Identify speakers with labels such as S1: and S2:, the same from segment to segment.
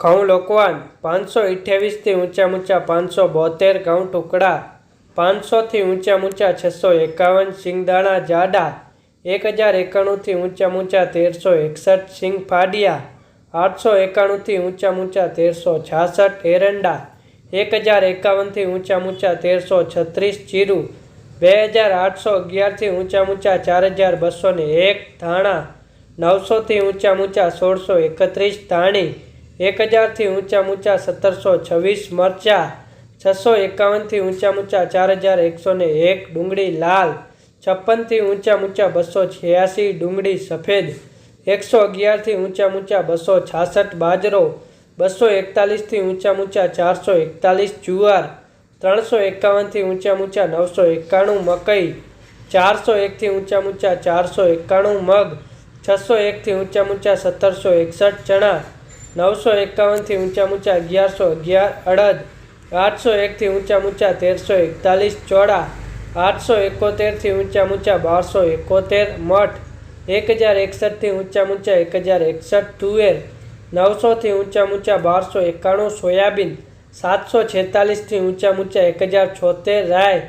S1: ઘઉં લોકવાન, પાંચસો અઠ્યાવીસથી ઊંચા ઊંચા પાંચસો બોતેર ઘઉં ટુકડા પાંચસોથી ઊંચા ઊંચા છસો એકાવન સિંગદાણા જાડા, એક હજાર એકાણુંથી ઊંચા ઊંચા તેરસો એકસઠ સિંગ ફાડિયા, આઠસો એકાણુંથી ઊંચા ઊંચા તેરસો છાસઠ એરંડા, એક હજાર એકાવનથી ઊંચા ઊંચા તેરસો છત્રીસ ચીરું, બે હજાર આઠસો અગિયારથી ઊંચા ઊંચા ચાર હજાર બસો ને એક ધાણા નવસોથી ઊંચા ઊંચા સોળસો એકત્રીસ ધાણી એક હજારથી ઊંચા ઊંચા સત્તરસો છવ્વીસ મરચા છસો એકાવનથી ઊંચા ઊંચા ચાર હજાર એકસો ને એક ડુંગળી લાલ છપ્પનથી ઊંચા ઊંચા બસો છ્યાસી ડુંગળી સફેદ એકસો અગિયારથી ઊંચા ઊંચા બસો છાસઠ બાજરો બસો એકતાલીસથી ઊંચા ઊંચા ચારસો એકતાલીસ જુવાર ત્રણસો એકાવનથી ઊંચા ઊંચા નવસો એકાણું મકઈ ચારસો એકથી ઊંચા ઊંચા ચારસો એકાણું મગ છસો એકથી ઊંચા ઊંચા સત્તરસો એકસઠ ચણા નવસો એકાવનથી ઊંચા ઊંચા અગિયારસો અગિયાર અડદ આઠસો એકથી ઊંચા ઊંચા તેરસો એકતાલીસ ચોળા આઠસો એકોતેરથી ઊંચા ઊંચા બારસો એકોતેર મઠ એક હજાર એકસઠથી ઊંચા ઊંચા એક હજાર એકસઠ તુવેર નવસોથી ઊંચા ઊંચા બારસો એકાણું સોયાબીન સાતસો છેતાલીસથી ઊંચા ઊંચા એક હજાર છોતેર રાય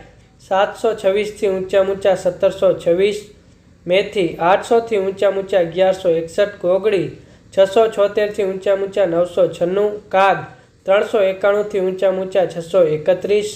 S1: સાતસો છવ્વીસથી ઊંચા ઊંચા સત્તરસો છવ્વીસ મેથી આઠસોથી ઊંચા ઊંચા અગિયારસો એકસઠ કોગળી છસો છોતેરથી ઊંચા ઊંચા નવસો છન્નું કાગ ત્રણસો એકાણુંથી ઊંચા ઊંચા છસો એકત્રીસ